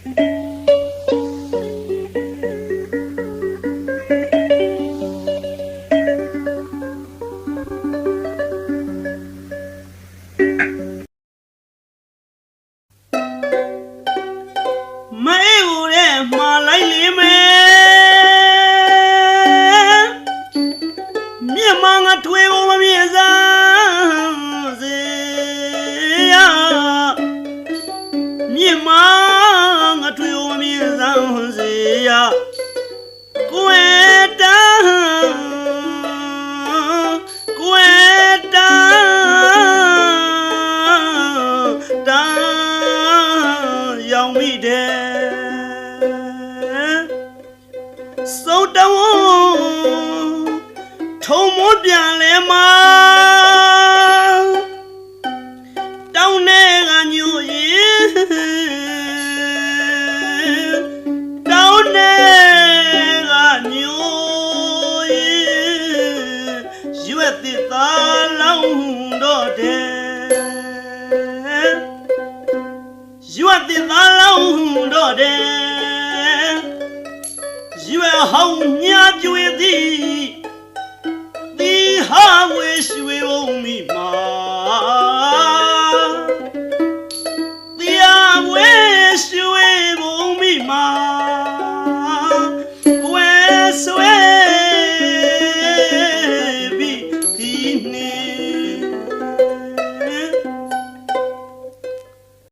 မအေးဦးတဲ့မှာလိုက်လိမဲမြင့်မ မမြင်စားစေရကိုယ်တန်းကိုယ်တန်းတန်းရောင်မိတယ်စုံတောင်းထုံမပြန်လဲမှာ သစ်သားလောင်းတော့တယ်ရွက်သစ်သားလောင်းတော့တယ်ရွယ်ဟောင်းညာကျွေသည်